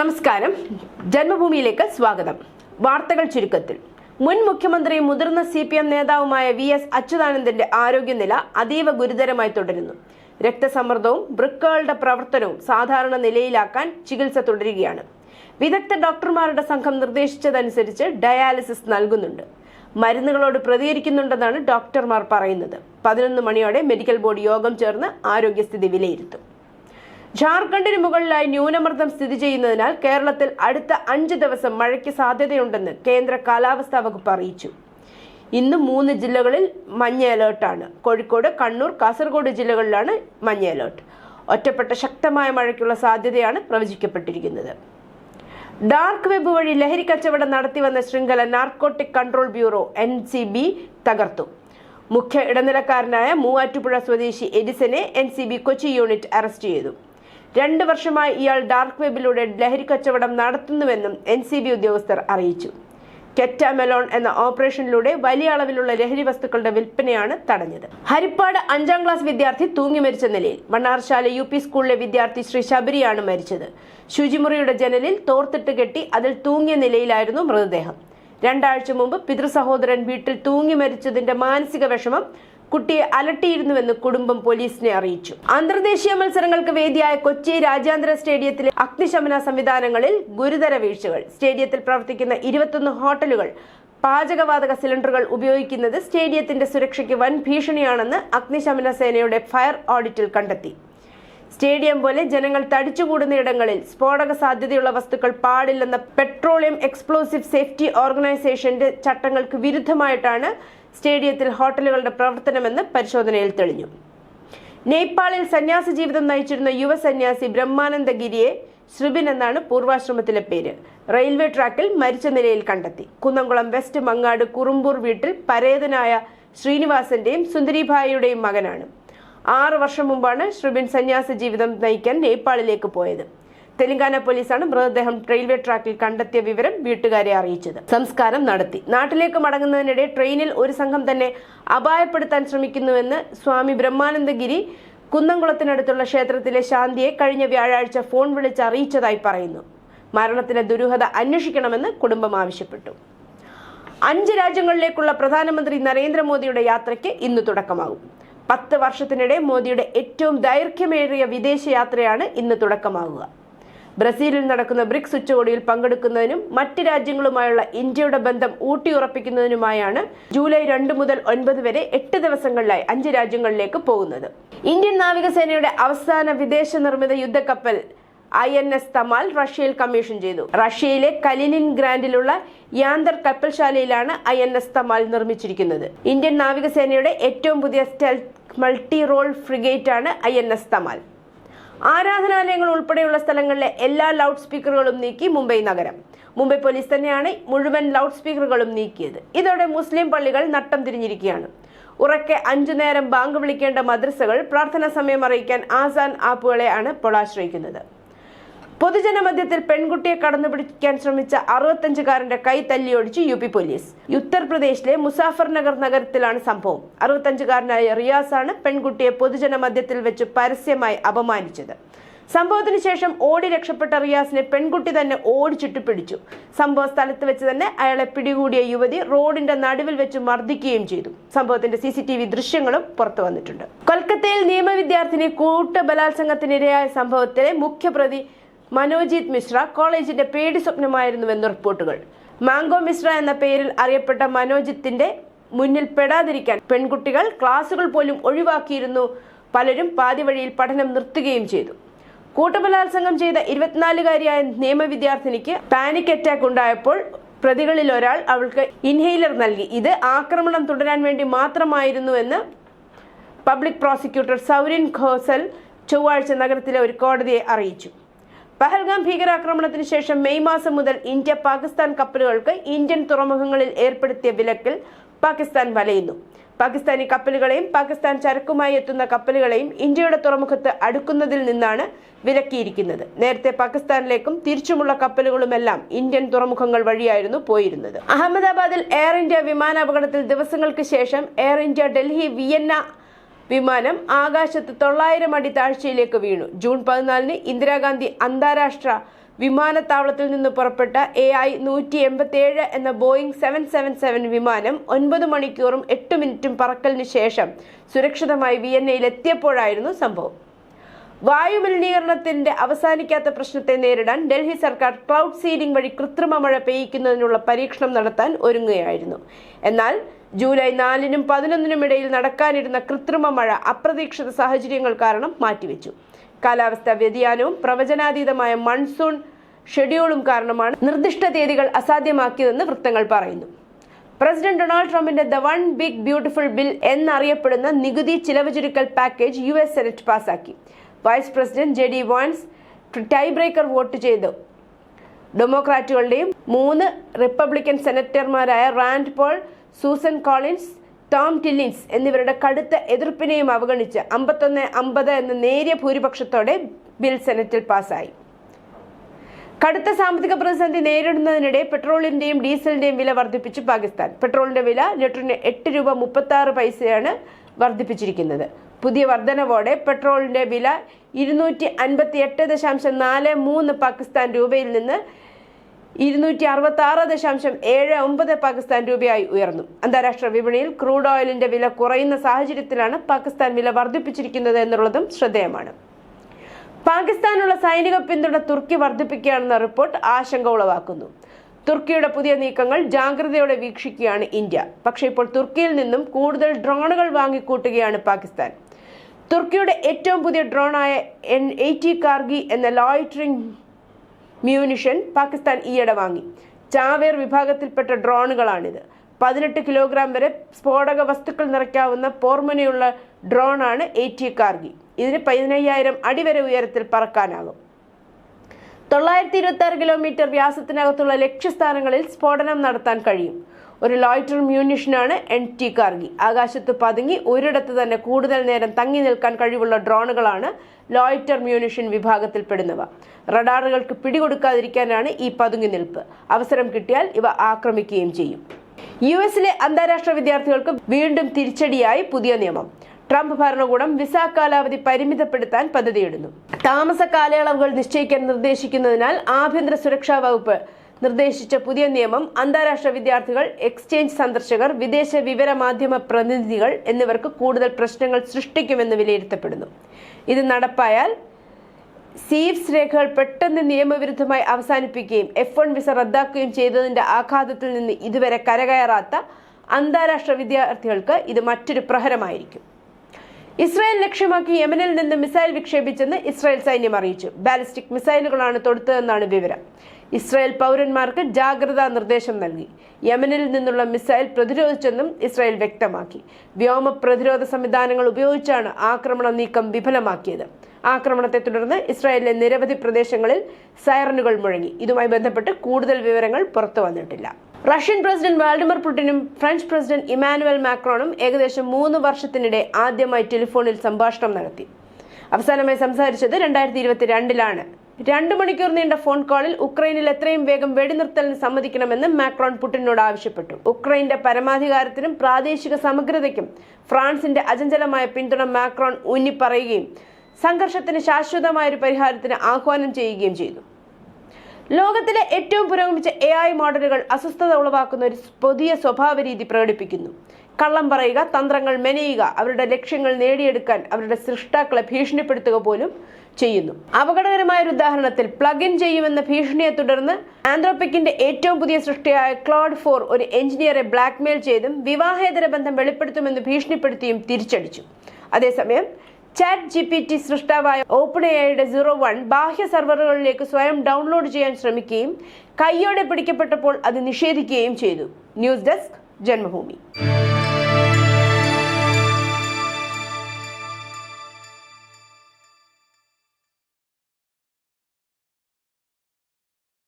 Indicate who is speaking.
Speaker 1: നമസ്കാരം ജന്മഭൂമിയിലേക്ക് സ്വാഗതം വാർത്തകൾ ചുരുക്കത്തിൽ മുൻ മുഖ്യമന്ത്രിയും മുതിർന്ന സി പി എം നേതാവുമായ വി എസ് അച്യുതാനന്ദന്റെ ആരോഗ്യനില അതീവ ഗുരുതരമായി തുടരുന്നു രക്തസമ്മർദ്ദവും വൃക്കകളുടെ പ്രവർത്തനവും സാധാരണ നിലയിലാക്കാൻ ചികിത്സ തുടരുകയാണ് വിദഗ്ധ ഡോക്ടർമാരുടെ സംഘം നിർദ്ദേശിച്ചതനുസരിച്ച് ഡയാലിസിസ് നൽകുന്നുണ്ട് മരുന്നുകളോട് പ്രതികരിക്കുന്നുണ്ടെന്നാണ് ഡോക്ടർമാർ പറയുന്നത് പതിനൊന്ന് മണിയോടെ മെഡിക്കൽ ബോർഡ് യോഗം ചേർന്ന് ആരോഗ്യസ്ഥിതി വിലയിരുത്തും ജാർഖണ്ഡിന് മുകളിലായി ന്യൂനമർദ്ദം സ്ഥിതി ചെയ്യുന്നതിനാൽ കേരളത്തിൽ അടുത്ത അഞ്ച് ദിവസം മഴയ്ക്ക് സാധ്യതയുണ്ടെന്ന് കേന്ദ്ര കാലാവസ്ഥാ വകുപ്പ് അറിയിച്ചു ഇന്ന് മൂന്ന് ജില്ലകളിൽ മഞ്ഞ അലേർട്ടാണ് കോഴിക്കോട് കണ്ണൂർ കാസർഗോഡ് ജില്ലകളിലാണ് മഞ്ഞ അലേർട്ട് ഒറ്റപ്പെട്ട ശക്തമായ മഴയ്ക്കുള്ള സാധ്യതയാണ് പ്രവചിക്കപ്പെട്ടിരിക്കുന്നത് ഡാർക്ക് വെബ് വഴി ലഹരി കച്ചവടം നടത്തിവന്ന ശൃംഖല narcotic control bureau N C B തകർത്തു മുഖ്യ ഇടനിലക്കാരനായ മൂവാറ്റുപുഴ സ്വദേശി എഡിസനെ N C B Kochi unit arrest ചെയ്തു രണ്ടു വർഷമായി ഇയാൾ ഡാർക്ക് വെബിലൂടെ ലഹരി കച്ചവടം നടത്തുന്നുവെന്നും എൻ ഉദ്യോഗസ്ഥർ അറിയിച്ചു കെറ്റാമെലോൺ എന്ന ഓപ്പറേഷനിലൂടെ വലിയ അളവിലുള്ള ലഹരി വസ്തുക്കളുടെ വിൽപ്പനയാണ് തടഞ്ഞത് ഹരിപ്പാട് അഞ്ചാം ക്ലാസ് വിദ്യാർത്ഥി തൂങ്ങി മരിച്ച നിലയിൽ വണ്ണാർശാല യു പി സ്കൂളിലെ വിദ്യാർത്ഥി ശ്രീ ശബരിയാണ് മരിച്ചത് ശുചിമുറിയുടെ ജനലിൽ തോർത്തിട്ട് കെട്ടി അതിൽ തൂങ്ങിയ നിലയിലായിരുന്നു മൃതദേഹം രണ്ടാഴ്ച മുമ്പ് പിതൃസഹോദരൻ വീട്ടിൽ തൂങ്ങി മരിച്ചതിന്റെ മാനസിക വിഷമം കുട്ടിയെ അലട്ടിയിരുന്നുവെന്ന് കുടുംബം പോലീസിനെ അറിയിച്ചു അന്തർദേശീയ മത്സരങ്ങൾക്ക് വേദിയായ കൊച്ചി രാജ്യാന്തര സ്റ്റേഡിയത്തിലെ അഗ്നിശമന സംവിധാനങ്ങളിൽ ഗുരുതര വീഴ്ചകൾ സ്റ്റേഡിയത്തിൽ പ്രവർത്തിക്കുന്ന ഇരുപത്തൊന്ന് ഹോട്ടലുകൾ പാചകവാതക സിലിണ്ടറുകൾ ഉപയോഗിക്കുന്നത് സ്റ്റേഡിയത്തിന്റെ സുരക്ഷയ്ക്ക് വൻ ഭീഷണിയാണെന്ന് അഗ്നിശമന സേനയുടെ ഫയർ ഓഡിറ്റിൽ കണ്ടെത്തി സ്റ്റേഡിയം പോലെ ജനങ്ങൾ തടിച്ചുകൂടുന്ന ഇടങ്ങളിൽ സ്ഫോടക സാധ്യതയുള്ള വസ്തുക്കൾ പാടില്ലെന്ന പെട്രോളിയം എക്സ്പ്ലോസീവ് സേഫ്റ്റി ഓർഗനൈസേഷന്റെ ചട്ടങ്ങൾക്ക് വിരുദ്ധമായിട്ടാണ് സ്റ്റേഡിയത്തിൽ ഹോട്ടലുകളുടെ പ്രവർത്തനമെന്ന് പരിശോധനയിൽ തെളിഞ്ഞു നേപ്പാളിൽ സന്യാസി ജീവിതം നയിച്ചിരുന്ന യുവ സന്യാസി ബ്രഹ്മാനന്ദഗിരിയെ ശ്രുബിൻ എന്നാണ് പൂർവാശ്രമത്തിലെ പേര് റെയിൽവേ ട്രാക്കിൽ മരിച്ച നിലയിൽ കണ്ടെത്തി കുന്നംകുളം വെസ്റ്റ് മങ്ങാട് കുറുമ്പൂർ വീട്ടിൽ പരേതനായ ശ്രീനിവാസന്റെയും സുന്ദരിഭായിയുടെയും മകനാണ് ആറു വർഷം മുമ്പാണ് ശ്രുബിൻ സന്യാസ ജീവിതം നയിക്കാൻ നേപ്പാളിലേക്ക് പോയത് തെലങ്കാന പോലീസാണ് മൃതദേഹം റെയിൽവേ ട്രാക്കിൽ കണ്ടെത്തിയ വിവരം വീട്ടുകാരെ അറിയിച്ചത് സംസ്കാരം നടത്തി നാട്ടിലേക്ക് മടങ്ങുന്നതിനിടെ ട്രെയിനിൽ ഒരു സംഘം തന്നെ അപായപ്പെടുത്താൻ ശ്രമിക്കുന്നുവെന്ന് സ്വാമി ബ്രഹ്മാനന്ദഗിരി കുന്നംകുളത്തിനടുത്തുള്ള ക്ഷേത്രത്തിലെ ശാന്തിയെ കഴിഞ്ഞ വ്യാഴാഴ്ച ഫോൺ വിളിച്ച് അറിയിച്ചതായി പറയുന്നു മരണത്തിന്റെ ദുരൂഹത അന്വേഷിക്കണമെന്ന് കുടുംബം ആവശ്യപ്പെട്ടു അഞ്ച് രാജ്യങ്ങളിലേക്കുള്ള പ്രധാനമന്ത്രി നരേന്ദ്രമോദിയുടെ യാത്രയ്ക്ക് ഇന്ന് തുടക്കമാകും പത്ത് വർഷത്തിനിടെ മോദിയുടെ ഏറ്റവും ദൈർഘ്യമേറിയ വിദേശയാത്രയാണ് ഇന്ന് തുടക്കമാകുക ബ്രസീലിൽ നടക്കുന്ന ബ്രിക്സ് ഉച്ചകോടിയിൽ പങ്കെടുക്കുന്നതിനും മറ്റ് രാജ്യങ്ങളുമായുള്ള ഇന്ത്യയുടെ ബന്ധം ഊട്ടിയുറപ്പിക്കുന്നതിനുമായാണ് ജൂലൈ രണ്ട് മുതൽ ഒൻപത് വരെ എട്ട് ദിവസങ്ങളിലായി അഞ്ച് രാജ്യങ്ങളിലേക്ക് പോകുന്നത് ഇന്ത്യൻ നാവികസേനയുടെ അവസാന വിദേശ നിർമ്മിത യുദ്ധക്കപ്പൽ ഐ എൻ എസ് തമാൽ റഷ്യയിൽ കമ്മീഷൻ ചെയ്തു റഷ്യയിലെ കലിനിൻ ഗ്രാൻഡിലുള്ള യാന്തർ കപ്പൽശാലയിലാണ് ഐ എൻ എസ് തമാൽ നിർമ്മിച്ചിരിക്കുന്നത് ഇന്ത്യൻ നാവികസേനയുടെ ഏറ്റവും പുതിയ സ്റ്റെൽത്ത് മൾട്ടി റോൾ ഫ്രിഗേറ്റ് ആണ് ഐ എൻ എസ് തമാൽ ആരാധനാലയങ്ങൾ ഉൾപ്പെടെയുള്ള സ്ഥലങ്ങളിലെ എല്ലാ ലൗഡ് സ്പീക്കറുകളും നീക്കി മുംബൈ നഗരം മുംബൈ പോലീസ് തന്നെയാണ് മുഴുവൻ ലൗഡ് സ്പീക്കറുകളും നീക്കിയത് ഇതോടെ മുസ്ലിം പള്ളികൾ നട്ടം തിരിഞ്ഞിരിക്കുകയാണ് ഉറക്കെ അഞ്ചു നേരം ബാങ്ക് വിളിക്കേണ്ട മദ്രസകൾ പ്രാർത്ഥനാ സമയം അറിയിക്കാൻ ആസാൻ ആപ്പുകളെയാണ് ഇപ്പോൾ ആശ്രയിക്കുന്നത് പൊതുജനമധ്യത്തിൽ പെൺകുട്ടിയെ കടന്നു പിടിക്കാൻ ശ്രമിച്ച അറുപത്തഞ്ചുകാരന്റെ കൈ തല്ലിയൊടിച്ച് യു പി പോലീസ് ഉത്തർപ്രദേശിലെ നഗർ നഗരത്തിലാണ് സംഭവം അറുപത്തഞ്ചുകാരനായ ആണ് പെൺകുട്ടിയെ പൊതുജന മധ്യത്തിൽ വെച്ച് പരസ്യമായി അപമാനിച്ചത് സംഭവത്തിന് ശേഷം ഓടി രക്ഷപ്പെട്ട റിയാസിനെ പെൺകുട്ടി തന്നെ ഓടിച്ചിട്ട് പിടിച്ചു സംഭവ സ്ഥലത്ത് വെച്ച് തന്നെ അയാളെ പിടികൂടിയ യുവതി റോഡിന്റെ നടുവിൽ വെച്ച് മർദ്ദിക്കുകയും ചെയ്തു സംഭവത്തിന്റെ സി സി ടി വി ദൃശ്യങ്ങളും പുറത്തു വന്നിട്ടുണ്ട് കൊൽക്കത്തയിൽ നിയമവിദ്യാർത്ഥിനി കൂട്ട ബലാത്സംഗത്തിനിരയായ സംഭവത്തിലെ മുഖ്യപ്രതി മനോജിത് മിശ്ര കോളേജിന്റെ പേടി സ്വപ്നമായിരുന്നുവെന്ന് റിപ്പോർട്ടുകൾ മാംഗോ മിശ്ര എന്ന പേരിൽ അറിയപ്പെട്ട മനോജിത്തിന്റെ മുന്നിൽ പെടാതിരിക്കാൻ പെൺകുട്ടികൾ ക്ലാസുകൾ പോലും ഒഴിവാക്കിയിരുന്നു പലരും പാതി വഴിയിൽ പഠനം നിർത്തുകയും ചെയ്തു കൂട്ടബലാത്സംഗം ചെയ്ത ഇരുപത്തിനാലുകാരിയായ നിയമവിദ്യാർത്ഥിനിക്ക് പാനിക് അറ്റാക്ക് ഉണ്ടായപ്പോൾ പ്രതികളിൽ ഒരാൾ അവൾക്ക് ഇൻഹെയിലർ നൽകി ഇത് ആക്രമണം തുടരാൻ വേണ്ടി മാത്രമായിരുന്നുവെന്ന് പബ്ലിക് പ്രോസിക്യൂട്ടർ സൗരിൻ ഖോസൽ ചൊവ്വാഴ്ച നഗരത്തിലെ ഒരു കോടതിയെ അറിയിച്ചു പഹൽഗാം ഭീകരാക്രമണത്തിന് ശേഷം മെയ് മാസം മുതൽ ഇന്ത്യ പാകിസ്ഥാൻ കപ്പലുകൾക്ക് ഇന്ത്യൻ തുറമുഖങ്ങളിൽ ഏർപ്പെടുത്തിയ വിലക്കിൽ പാകിസ്ഥാൻ വലയുന്നു പാകിസ്ഥാനി കപ്പലുകളെയും പാകിസ്ഥാൻ ചരക്കുമായി എത്തുന്ന കപ്പലുകളെയും ഇന്ത്യയുടെ തുറമുഖത്ത് അടുക്കുന്നതിൽ നിന്നാണ് വിലക്കിയിരിക്കുന്നത് നേരത്തെ പാകിസ്ഥാനിലേക്കും തിരിച്ചുമുള്ള കപ്പലുകളുമെല്ലാം ഇന്ത്യൻ തുറമുഖങ്ങൾ വഴിയായിരുന്നു പോയിരുന്നത് അഹമ്മദാബാദിൽ എയർ ഇന്ത്യ വിമാനാപകടത്തിൽ ദിവസങ്ങൾക്ക് ശേഷം എയർ ഇന്ത്യ ഡൽഹി വിയന്ന വിമാനം ആകാശത്ത് തൊള്ളായിരം അടി താഴ്ചയിലേക്ക് വീണു ജൂൺ പതിനാലിന് ഇന്ദിരാഗാന്ധി അന്താരാഷ്ട്ര വിമാനത്താവളത്തിൽ നിന്ന് പുറപ്പെട്ട എ ഐ നൂറ്റി എൺപത്തിയേഴ് എന്ന ബോയിംഗ് സെവൻ സെവൻ സെവൻ വിമാനം ഒൻപത് മണിക്കൂറും എട്ട് മിനിറ്റും പറക്കലിന് ശേഷം സുരക്ഷിതമായി വിയന്നയിൽ എത്തിയപ്പോഴായിരുന്നു സംഭവം വായുമലിനീകരണത്തിന്റെ അവസാനിക്കാത്ത പ്രശ്നത്തെ നേരിടാൻ ഡൽഹി സർക്കാർ ക്ലൗഡ് സീഡിംഗ് വഴി കൃത്രിമ മഴ പെയ്യിക്കുന്നതിനുള്ള പരീക്ഷണം നടത്താൻ ഒരുങ്ങുകയായിരുന്നു എന്നാൽ ജൂലൈ നാലിനും പതിനൊന്നിനും ഇടയിൽ നടക്കാനിരുന്ന കൃത്രിമ മഴ അപ്രതീക്ഷിത സാഹചര്യങ്ങൾ കാരണം മാറ്റിവെച്ചു കാലാവസ്ഥാ വ്യതിയാനവും പ്രവചനാതീതമായ മൺസൂൺ ഷെഡ്യൂളും കാരണമാണ് നിർദ്ദിഷ്ട തീയതികൾ അസാധ്യമാക്കിയതെന്ന് വൃത്തങ്ങൾ പറയുന്നു പ്രസിഡന്റ് ഡൊണാൾഡ് ട്രംപിന്റെ the one big beautiful bill എന്നറിയപ്പെടുന്ന നികുതി ചിലവ് ചുരുക്കൽ പാക്കേജ് യു എസ് സെനറ്റ് പാസാക്കി vice president J D Vance tie breaker vote ചെയ്തു ഡെമോക്രാറ്റുകളുടെയും മൂന്ന് റിപ്പബ്ലിക്കൻ സെനറ്റർമാരായ Rand Paul Susan Collins Tom Tillis എന്നിവരുടെ കടുത്ത എതിർപ്പിനെയും അവഗണിച്ച് അമ്പത്തൊന്ന് അമ്പത് എന്ന നേരിയ ഭൂരിപക്ഷത്തോടെ ബിൽ സെനറ്റിൽ പാസായി കടുത്ത സാമ്പത്തിക പ്രതിസന്ധി നേരിടുന്നതിനിടെ പെട്രോളിന്റെയും ഡീസലിന്റെയും വില വർദ്ധിപ്പിച്ചു പാകിസ്ഥാൻ പെട്രോളിന്റെ വില ലിറ്ററിന് എട്ട് രൂപ മുപ്പത്തി ആറ് പൈസയാണ് വർദ്ധിപ്പിച്ചിരിക്കുന്നത് പുതിയ വർധനവോടെ പെട്രോളിന്റെ വില ഇരുന്നൂറ്റി അൻപത്തി എട്ട് ദശാംശം നാല് മൂന്ന് പാകിസ്ഥാൻ രൂപയിൽ നിന്ന് ഇരുന്നൂറ്റി അറുപത്തി ആറ് ദശാംശം ഏഴ് ഒമ്പത് പാകിസ്ഥാൻ രൂപയായി ഉയർന്നു അന്താരാഷ്ട്ര വിപണിയിൽ ക്രൂഡ് ഓയിലിന്റെ വില കുറയുന്ന സാഹചര്യത്തിലാണ് പാകിസ്ഥാൻ വില വർദ്ധിപ്പിച്ചിരിക്കുന്നത് എന്നുള്ളതും ശ്രദ്ധേയമാണ് പാകിസ്ഥാനുള്ള സൈനിക പിന്തുണ തുർക്കി വർദ്ധിപ്പിക്കുകയാണെന്ന റിപ്പോർട്ട് ആശങ്ക ഉളവാക്കുന്നു തുർക്കിയുടെ പുതിയ നീക്കങ്ങൾ ജാഗ്രതയോടെ വീക്ഷിക്കുകയാണ് ഇന്ത്യ പക്ഷേ ഇപ്പോൾ തുർക്കിയിൽ നിന്നും കൂടുതൽ ഡ്രോണുകൾ വാങ്ങിക്കൂട്ടുകയാണ് പാകിസ്ഥാൻ തുർക്കിയുടെ ഏറ്റവും പുതിയ ഡ്രോണായ എൻ എയ്റ്റി കാർഗി എന്ന ലോയിറ്ററിംഗ് മ്യൂണിഷൻ പാകിസ്ഥാൻ ഈയിടെ വാങ്ങി ചാവേർ വിഭാഗത്തിൽപ്പെട്ട ഡ്രോണുകളാണിത് പതിനെട്ട് കിലോഗ്രാം വരെ സ്ഫോടക വസ്തുക്കൾ നിറയ്ക്കാവുന്ന പോർമനയുള്ള ഡ്രോണാണ് എ ടി കാർഗി ഇതിന് പതിനയ്യായിരം അടി വരെ ഉയരത്തിൽ പറക്കാനാകും തൊള്ളായിരത്തി ഇരുപത്തി ആറ് കിലോമീറ്റർ വ്യാസത്തിനകത്തുള്ള ലക്ഷ്യസ്ഥാനങ്ങളിൽ സ്ഫോടനം നടത്താൻ കഴിയും ഒരു ലോയിറ്റർ മ്യൂണിഷനാണ് എൻ ടി കാർഗി ആകാശത്ത് പതുങ്ങി ഒരിടത്ത് തന്നെ കൂടുതൽ നേരം തങ്ങി നിൽക്കാൻ കഴിവുള്ള ഡ്രോണുകളാണ് ലോയിറ്റർ മ്യൂണിഷൻ വിഭാഗത്തിൽപ്പെടുന്നവ റഡാറുകൾക്ക് പിടികൊടുക്കാതിരിക്കാനാണ് ഈ പതുങ്ങി നിൽപ്പ് അവസരം കിട്ടിയാൽ ഇവ ആക്രമിക്കുകയും ചെയ്യും യു എസിലെ അന്താരാഷ്ട്ര വിദ്യാർത്ഥികൾക്ക് വീണ്ടും തിരിച്ചടിയായി പുതിയ നിയമം ട്രംപ് ഭരണകൂടം വിസ കാലാവധി പരിമിതപ്പെടുത്താൻ പദ്ധതിയിടുന്നു താമസ കാലയളവുകൾ നിശ്ചയിക്കാൻ നിർദ്ദേശിക്കുന്നതിനാൽ ആഭ്യന്തര സുരക്ഷാ വകുപ്പ് നിർദ്ദേശിച്ച പുതിയ നിയമം അന്താരാഷ്ട്ര വിദ്യാർത്ഥികൾ എക്സ്ചേഞ്ച് സന്ദർശകർ വിദേശ വിവര മാധ്യമ പ്രതിനിധികൾ എന്നിവർക്ക് കൂടുതൽ പ്രശ്നങ്ങൾ സൃഷ്ടിക്കുമെന്ന് വിലയിരുത്തപ്പെടുന്നു ഇത് നടപ്പായാൽ സീവ്സ് രേഖകൾ പെട്ടെന്ന് നിയമവിരുദ്ധമായി അവസാനിപ്പിക്കുകയും എഫ് വൺ വിസ റദ്ദാക്കുകയും ചെയ്തതിന്റെ ആഘാതത്തിൽ നിന്ന് ഇതുവരെ കരകയറാത്ത അന്താരാഷ്ട്ര വിദ്യാർത്ഥികൾക്ക് ഇത് മറ്റൊരു പ്രഹരമായിരിക്കും ഇസ്രായേൽ ലക്ഷ്യമാക്കി യമനിൽ നിന്ന് മിസൈൽ വിക്ഷേപിച്ചെന്ന് ഇസ്രായേൽ സൈന്യം അറിയിച്ചു ബാലിസ്റ്റിക് മിസൈലുകളാണ് തൊടുത്തതെന്നാണ് വിവരം ഇസ്രായേൽ പൗരന്മാർക്ക് ജാഗ്രതാ നിർദ്ദേശം നൽകി യമനിൽ നിന്നുള്ള മിസൈൽ പ്രതിരോധിച്ചെന്നും ഇസ്രായേൽ വ്യക്തമാക്കി വ്യോമ പ്രതിരോധ സംവിധാനങ്ങൾ ഉപയോഗിച്ചാണ് ആക്രമണ നീക്കം വിഫലമാക്കിയത് ആക്രമണത്തെ തുടർന്ന് ഇസ്രായേലിലെ നിരവധി പ്രദേശങ്ങളിൽ സൈറനുകൾ മുഴങ്ങി ഇതുമായി ബന്ധപ്പെട്ട് കൂടുതൽ വിവരങ്ങൾ പുറത്തു വന്നിട്ടില്ല റഷ്യൻ പ്രസിഡന്റ് വ്ളാഡിമിർ പുടിനും ഫ്രഞ്ച് പ്രസിഡന്റ് ഇമാനുവൽ മാക്രോണും ഏകദേശം മൂന്ന് വർഷത്തിനിടെ ആദ്യമായി ടെലിഫോണിൽ സംഭാഷണം നടത്തി അവസാനമായി സംസാരിച്ചത് രണ്ടായിരത്തി ഇരുപത്തിരണ്ടിലാണ് രണ്ടു മണിക്കൂർ നീണ്ട ഫോൺ കോളിൽ ഉക്രൈനിൽ എത്രയും വേഗം വെടിനിർത്തലിന് സമ്മതിക്കണമെന്ന് മാക്രോൺ പുടിനോട് ആവശ്യപ്പെട്ടു ഉക്രൈന്റെ പരമാധികാരത്തിനും പ്രാദേശിക സമഗ്രതയ്ക്കും ഫ്രാൻസിന്റെ അചഞ്ചലമായ പിന്തുണ മാക്രോൺ ഊന്നിപ്പറയുകയും സംഘർഷത്തിന് ശാശ്വതമായ ഒരു പരിഹാരത്തിന് ആഹ്വാനം ചെയ്യുകയും ചെയ്തു ലോകത്തിലെ ഏറ്റവും പുരോഗമിച്ച എ ഐ മോഡലുകൾ അസ്വസ്ഥത ഉളവാക്കുന്ന ഒരു പുതിയ സ്വഭാവ രീതി പ്രകടിപ്പിക്കുന്നു കള്ളം പറയുക തന്ത്രങ്ങൾ മെനയുക അവരുടെ ലക്ഷ്യങ്ങൾ നേടിയെടുക്കാൻ അവരുടെ സൃഷ്ടാക്കളെ ഭീഷണിപ്പെടുത്തുക പോലും ചെയ്യുന്നു അപകടകരമായ ഒരു ഉദാഹരണത്തിൽ പ്ലഗ് ഇൻ ചെയ്യുമെന്ന ഭീഷണിയെ തുടർന്ന് ആന്ത്രോപിക്കിന്റെ ഏറ്റവും പുതിയ സൃഷ്ടിയായ ക്ലോഡ് ഫോർ ഒരു എഞ്ചിനീയറെ ബ്ലാക്ക്മെയിൽ ചെയ്തും വിവാഹേതര ബന്ധം വെളിപ്പെടുത്തുമെന്ന് ഭീഷണിപ്പെടുത്തിയും തിരിച്ചടിച്ചു അതേസമയം ചാറ്റ് ജി പി ടി സൃഷ്ടാവായ ഓപ്പൺ എഐയുടെ സീറോ വൺ ബാഹ്യ സെർവറുകളിലേക്ക് സ്വയം ഡൗൺലോഡ് ചെയ്യാൻ ശ്രമിക്കുകയും കയ്യോടെ പിടിക്കപ്പെട്ടപ്പോൾ അത് നിഷേധിക്കുകയും ചെയ്തു ന്യൂസ് ഡെസ്ക് ജന്മഭൂമി